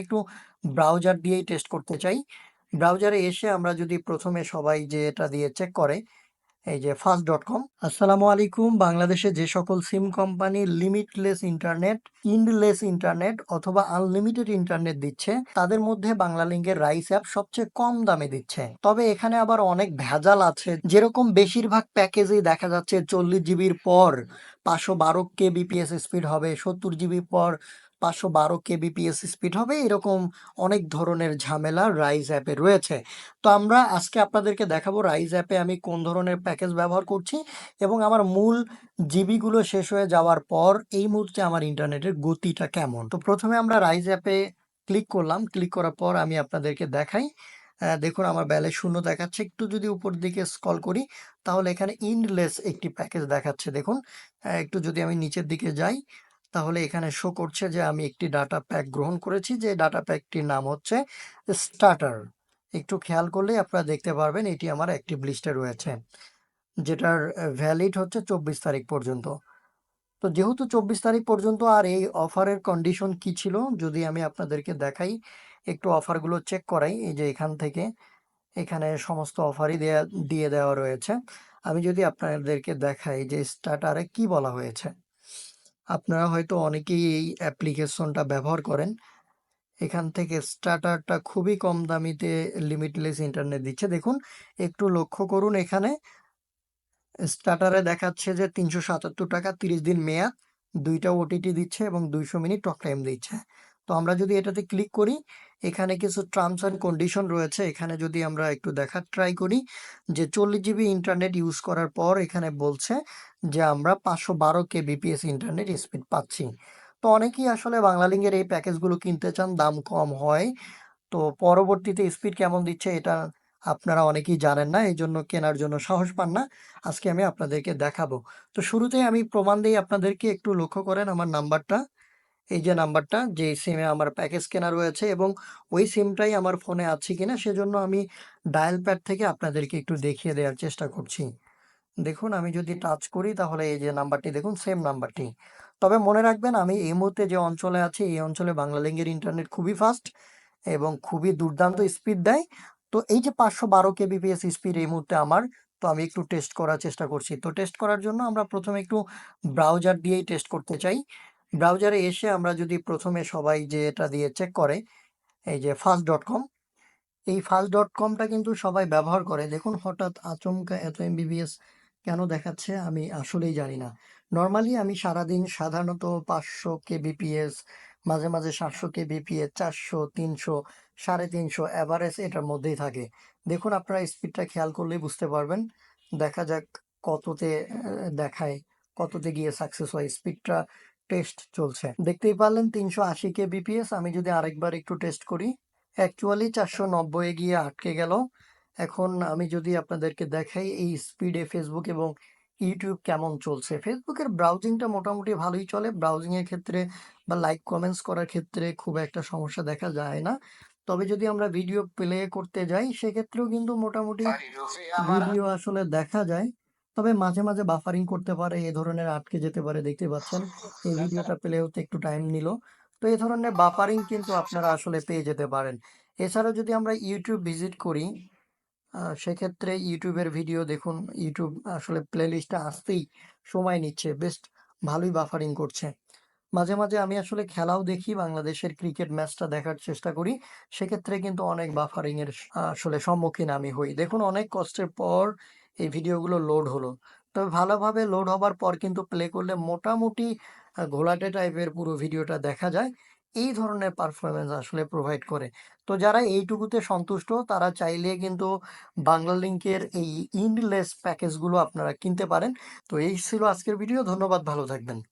একটু ব্রাউজার দিয়েই টেস্ট করতে চাই। ব্রাউজারে এসে আমরা যদি প্রথমে সবাই যে এটা দিয়ে চেক করে, এই যে ফাস্ট ডট কম। আসসালামু আলাইকুম। বাংলাদেশে যে সকল SIM company limitless internet, endless internet অথবা আনলিমিটেড ইন্টারনেট দিচ্ছে, তাদের মধ্যে বাংলালিংকের রাইস অ্যাপ সবচেয়ে কম দামে দিচ্ছে। তবে এখানে আবার অনেক ভেজাল আছে। যেরকম বেশিরভাগ প্যাকেজেই দেখা যাচ্ছে ৪০ জিবির পর পাঁচশো বারো কে বিপিএস স্পিড হবে, ৭০ জিবির পর ৫১২ কেবিপিএস স্পিড হবে। এরকম অনেক ধরনের ঝামেলা রাইজ অ্যাপে রয়েছে। তো আমরা আজকে আপনাদেরকে দেখাবো রাইজ অ্যাপে আমি কোন ধরনের প্যাকেজ ব্যবহার করছি এবং আমার মূল জিবিগুলো শেষ হয়ে যাওয়ার পর এই মুহূর্তে আমার ইন্টারনেটের গতিটা কেমন। তো প্রথমে আমরা রাইজ অ্যাপে ক্লিক করলাম। ক্লিক করার পর আমি আপনাদেরকে দেখাই। দেখুন আমার ব্যালেন্স শূন্য দেখাচ্ছে। একটু যদি উপর দিকে স্ক্রল করি, তাহলে এখানে ইন্ডলেস একটি প্যাকেজ দেখাচ্ছে দেখুন। একটু যদি আমি নিচের দিকে যাই তাহলে এখানে শো করছে যে আমি একটি ডাটা প্যাক গ্রহণ করেছি। যে ডাটা প্যাকটির নাম হচ্ছে স্টার্টার। একটু খেয়াল করলেই আপনারা দেখতে পারবেন এটি আমার অ্যাক্টিভ লিস্টে রয়েছে। যেটার ভ্যালিড হচ্ছে ২৪ তারিখ পর্যন্ত। তো যেহেতু ২৪ তারিখ পর্যন্ত আর এই অফারের কন্ডিশন কি ছিল যদি আমি আপনাদেরকে দেখাই, একটু অফারগুলো চেক করাই। এই যে এখান থেকে এখানে সমস্ত অফারই দেয়া দিয়ে দেওয়া রয়েছে। আমি যদি আপনাদেরকে দেখাই যে স্টার্টারে কি বলা হয়েছে। আপনারা হয়তো অনেকেই এই অ্যাপ্লিকেশনটা ব্যবহার করেন। এখান থেকে স্টার্টারটা খুবই কম দামিতে লিমিটলেস ইন্টারনেট দিচ্ছে। দেখুন একটু লক্ষ্য করুন এখানে স্টার্টারে দেখাচ্ছে যে ৳৩৭৭ ৩০ দিন মেয়াদ, দুইটা ওটিটি দিচ্ছে এবং ২০০ মিনিট টক টাইম দিচ্ছে। তো আমরা যদি এটাতে ক্লিক করি, এখানে কিছু টার্মস অ্যান্ড কন্ডিশন রয়েছে। এখানে যদি আমরা একটু দেখার ট্রাই করি যে ৪০ জিবি ইন্টারনেট ইউজ করার পর এখানে বলছে যে আমরা ৫১২ কেবিপিএস ইন্টারনেট স্পিড পাচ্ছি। তো অনেকেই আসলে বাংলালিংকের এই প্যাকেজগুলো কিনতে চান, দাম কম হয়। তো পরবর্তীতে স্পিড কেমন দিচ্ছে এটা আপনারা অনেকেই জানেন না। এই জন্য কেনার জন্য সাহস পান না। আজকে আমি আপনাদেরকে দেখাবো। তো শুরুতেই আমি প্রমাণ দেই আপনাদেরকে একটু লক্ষ্য করেন আমার নাম্বারটা। এই যে নাম্বারটা যে সিমে আমার প্যাকেজ কেনা রয়েছে এবং ওই সিমটাই আমার ফোনে আছে কিনা সেজন্য আমি ডায়াল প্যাড থেকে আপনাদেরকে একটু দেখিয়ে দেওয়ার চেষ্টা করছি। দেখুন আমি যদি টাচ করি তাহলে এই যে নাম্বারটি দেখুন সেম নাম্বারটি। তবে মনে রাখবেন আমি এই মুহূর্তে যে অঞ্চলে আছি এই অঞ্চলে বাংলালিংকের ইন্টারনেট খুবই ফাস্ট এবং খুবই দুর্দান্ত স্পিড দেয়। তো এই যে ৫১২ কেবিপিএস স্পিড এই মুহূর্তে আমার, তো আমি একটু টেস্ট করার চেষ্টা করছি। তো টেস্ট করার জন্য আমরা প্রথমে একটু ব্রাউজার দিয়েই টেস্ট করতে চাই। ব্রাউজারে এসে আমরা যদি প্রথমে সবাই যে এটা দিয়ে চেক করে, এই যে ফাস্ট ডট কম। এই ফাস্ট ডট কমটা কিন্তু সবাই ব্যবহার করে। দেখুন হঠাৎ আচমকা এত এমবিপিএস কেন দেখাচ্ছে আমি আসলেই জানি না। নরমালি আমি সারাদিন সাধারণত ৫০০ কেবিপিএস, মাঝে, মাঝে ৭০০ কেবিপিএস, ৪০০, ৩০০, ৩৫০ এভারেজ এটার মধ্যেই থাকে। দেখুন আপনারা স্পিডটা খেয়াল করলেই বুঝতে পারবেন। দেখা যাক কততে দেখায়, কততে গিয়ে সাকসেস হয়। স্পিডটা টেস্ট চলছে। দেখতেই পারলেন তিনশো আশি কে বিপিএস আমি যদি আরেকবার একটু টেস্ট করি, অ্যাকচুয়ালি ৪৯০ এ গিয়ে আটকে গেল। এখন আমি যদি আপনাদেরকে দেখাই এই স্পিডে ফেসবুক এবং ইউটিউব কেমন চলছে। ফেসবুকের ব্রাউজিংটা মোটামুটি ভালোই চলে। ব্রাউজিংয়ের ক্ষেত্রে বা লাইক কমেন্টস করার ক্ষেত্রে খুব একটা সমস্যা দেখা যায় না। তবে যদি আমরা ভিডিও প্লে করতে যাই সেক্ষেত্রেও কিন্তু মোটামুটি ভিডিও আসলে দেখা যায়। তবে মাঝে, মাঝে বাফারিং করতে পারে, এ ধরনের আটকে যেতে পারে দেখতে পাচ্ছেন। এই ভিডিওটা প্লে হতে একটু টাইম নিল। তো এ ধরনের বাফারিং কিন্তু আপনারা আসলে পেয়ে যেতে পারেন। এছাড়াও যদি আমরা ইউটিউব ভিজিট করি, সেক্ষেত্রে ইউটিউবের ভিডিও দেখুন, ইউটিউব আসলে প্লেলিস্টে আসতেই সময় নিচ্ছে। বেশ ভালোই বাফারিং করছে। মাঝে, মাঝে আমি আসলে খেলাও দেখি, বাংলাদেশের ক্রিকেট ম্যাচটা দেখার চেষ্টা করি। সেক্ষেত্রে কিন্তু অনেক বাফারিং এর আসলে সম্মুখীন আমি হই। দেখুন অনেক কষ্টের পর এই ভিডিওগুলো লোড হলো। তবে ভালোভাবে লোড হবার পর কিন্তু প্লে করলে মোটামুটি ঘোলাটে টাইপের পুরো ভিডিওটা দেখা যায়। এই ধরনের পারফরমেন্স আসলে প্রোভাইড করে। তো যারা এইটুকুতে সন্তুষ্ট তারা চাইলে কিন্তু বাংলা লিঙ্কের এই ইন্ডলেস প্যাকেজগুলো আপনারা কিনতে পারেন। তো এই ছিল আজকের ভিডিও। ধন্যবাদ, ভালো থাকবেন।